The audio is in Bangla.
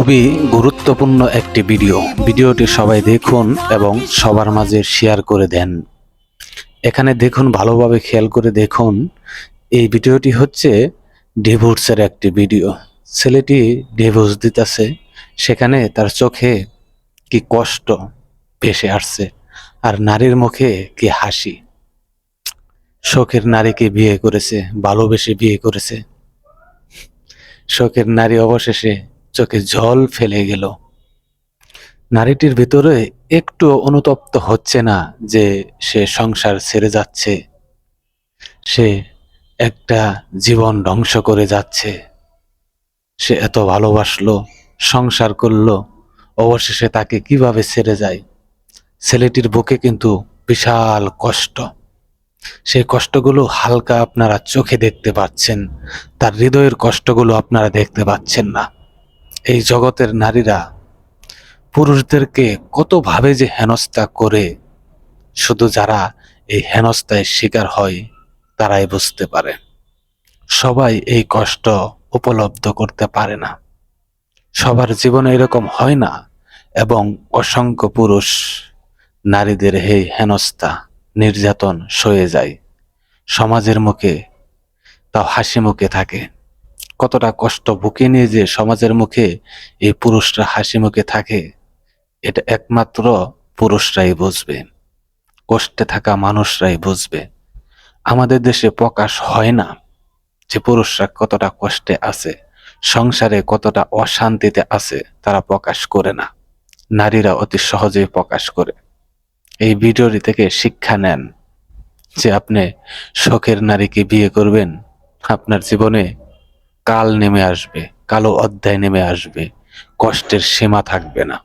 খুবই গুরুত্বপূর্ণ একটি ভিডিও। ভিডিওটি সবাই দেখুন এবং সবার মাঝে শেয়ার করে দেন। এখানে দেখুন, ভালোভাবে খেয়াল করে দেখুন, এই ভিডিওটি হচ্ছে ডিভোর্সের একটি ভিডিও। ছেলেটি ডিভোর্স দিতেছে, সেখানে তার চোখে কি কষ্ট ভেসে আসছে আর নারীর মুখে কি হাসি। শখের নারীকে বিয়ে করেছে, ভালোবেসে বিয়ে করেছে। শখের নারী অবশেষে চোখে জল ফেলে গেল। নারীটির ভিতরে একটু অনুতপ্ত হচ্ছে না যে সে সংসার ছেড়ে যাচ্ছে। সে একটা জীবন ধ্বংস করে যাচ্ছে। সে এত ভালোবাসলো, সংসার করল, অবশেষে তাকে কীভাবে ছেড়ে যায়? ছেলেটির বুকে কিন্তু বিশাল কষ্ট। সেই কষ্টগুলো হালকা আপনারা চোখে দেখতে পাচ্ছেন, তার হৃদয়ের কষ্টগুলো আপনারা দেখতে পাচ্ছেন না। এই জগতের নারীরা পুরুষদেরকে কতভাবে যে হেনস্থা করে, শুধু যারা এই হেনস্থায় শিকার হয়, তারাই বুঝতে পারে। সবাই এই কষ্ট উপলব্ধ করতে পারে না। সবার জীবনে এরকম হয় না এবং অসংখ্য পুরুষ নারীদের এই হেনস্থা, নির্যাতন সয়ে যায়। সমাজের মুখে তাও হাসি মুখে থাকে। কতটা কষ্ট বুকে নিয়ে যে সমাজের মুখে এই পুরুষরা হাসি মুখে থাকে, এটা একমাত্র পুরুষরাই বুঝবে। কষ্টে থাকা মানুষরাই বুঝবে। আমাদের দেশে প্রকাশ হয় না যে পুরুষরা কতটা কষ্টে আছে, সংসারে কতটা অশান্তিতে আছে, তারা প্রকাশ করে না। নারীরা অতি সহজেই প্রকাশ করে। এই ভিডিওটি থেকে শিক্ষা নেন যে আপনি শখের নারীকে বিয়ে করবেন, আপনার জীবনে কাল নেমে আসবে কালো অধ্যায় নেমে আসবে কষ্টের সীমা থাকবে না।